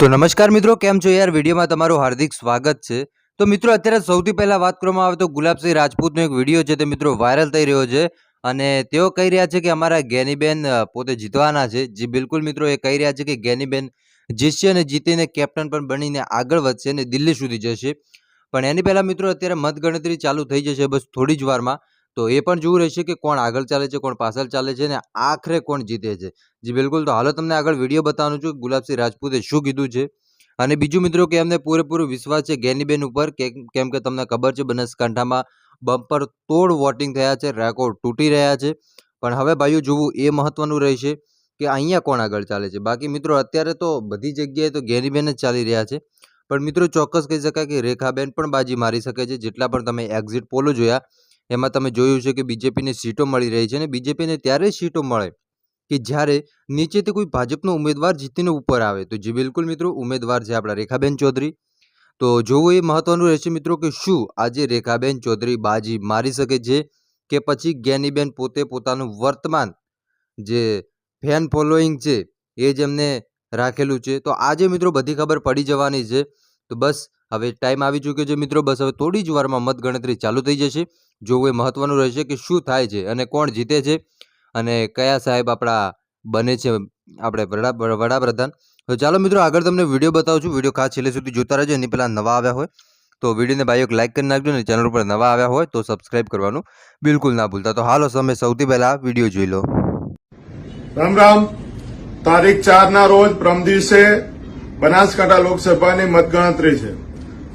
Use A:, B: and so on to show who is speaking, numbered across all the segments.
A: તો નમસ્કાર મિત્રો, કેમ છો યાર? વિડીયોમાં તમારું હાર્દિક સ્વાગત છે. તો મિત્રો, અત્યારે સૌથી પહેલા વાત કરવામાં આવે તો ગુલાબસિંહ રાજપૂતનો એક વીડિયો છે, તે મિત્રો વાયરલ થઈ રહ્યો છે. અને તેઓ કહી રહ્યા છે કે અમારા ગેનીબેન પોતે જીતવાના છે. જે બિલકુલ મિત્રો એ કહી રહ્યા છે કે ગેનીબેન જીતશે અને જીતીને કેપ્ટન પણ બનીને આગળ વધશે અને દિલ્હી સુધી જશે. પણ એની પહેલાં મિત્રો, અત્યારે મતગણતરી ચાલુ થઈ જશે બસ થોડી જ વારમાં. તો એ પણ જોવું રહેશે કે કોણ આગળ ચાલે છે, કોણ પાછળ ચાલે છે અને આખરે કોણ જીતે છે. જી, બિલકુલ. તો હાલો તમને આગળ વીડિયો બતાવવાનું છું. ગુલાબસિંહ રાજપૂતે શું કીધું છે? અને બીજું મિત્રો કે એમને પૂરેપૂરો વિશ્વાસ છે ગેનીબેન ઉપર કેમ કે તમને ખબર છે બનાસકાંઠામાં બમ્પર તોડ વોટિંગ થયા છે, રેકોર્ડ તૂટી રહ્યા છે. પણ હવે ભાઈઓ જોવું એ મહત્વનું રહેશે કે અહીંયા કોણ આગળ ચાલે છે. બાકી મિત્રો અત્યારે તો બધી જગ્યાએ તો ગેનીબેન જ ચાલી રહ્યા છે. પણ મિત્રો ચોક્કસ કહી શકાય કે રેખાબેન પણ બાજી મારી શકે છે. જેટલા પણ તમે એક્ઝિટ પોલો જોયા એમાં તમે જોયું છે કે બીજેપીને સીટો મળી રહી છે અને બીજેપીને ત્યારે સીટો મળે કે જ્યારે નીચેથી કોઈ ભાજપનો ઉમેદવાર જીતીને ઉપર આવે. તો જે બિલકુલ મિત્રો, ઉમેદવાર છે આપણા રેખાબેન ચૌધરી. તો જોવું એ મહત્વનું રહેશે મિત્રો કે શું આજે રેખાબેન ચૌધરી બાજી મારી શકે છે કે પછી જ્ઞાનીબેન પોતે પોતાનું વર્તમાન જે ફેન ફોલોઈંગ છે એ જ એમને રાખેલું છે. તો આજે મિત્રો બધી ખબર પડી જવાની છે. તો બસ હવે ટાઈમ આવી ચૂક્યો છે મિત્રો, બસ હવે થોડી જ વારમાં મતગણતરી ચાલુ થઈ જશે. જોવું એ મહત્વનું રહેશે કે શું થાય છે અને કોણ જીતે છે અને કયા સાહેબ આપણા બને છે આપણે વડા, વડાપ્રધાન. તો ચાલો મિત્રો, આગળ તમને વીડિયો બતાવું છું. વીડિયો ખાસ છેલ્લે સુધી જોતા રહેજો, એની પહેલાં નવા આવ્યા હોય તો વિડીયોને ભાઈઓ લાઇક કરી નાખજો અને ચેનલ ઉપર નવા આવ્યા હોય તો સબસ્ક્રાઈબ કરવાનું બિલકુલ ના ભૂલતા. તો હાલો, તમે સૌથી પહેલાં વીડિયો જોઈ લો.
B: રામ રામ. તારીખ ચાર ના રોજ, પ્રમ દિવસે બનાસકાંઠા લોકસભાની મતગણતરી છે.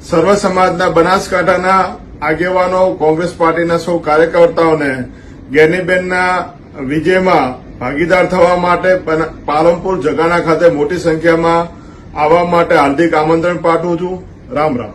B: સર્વ સમાજના બનાસકાંઠાના આગેવાનો, કોંગ્રેસ પાર્ટીના સૌ કાર્યકર્તાઓને ગેનીબેનના વિજયમાં ભાગીદાર થવા માટે પાલનપુર જગાના ખાતે મોટી સંખ્યામાં આવવા માટે હાર્દિક આમંત્રણ પાઠવું છું. રામ રામ.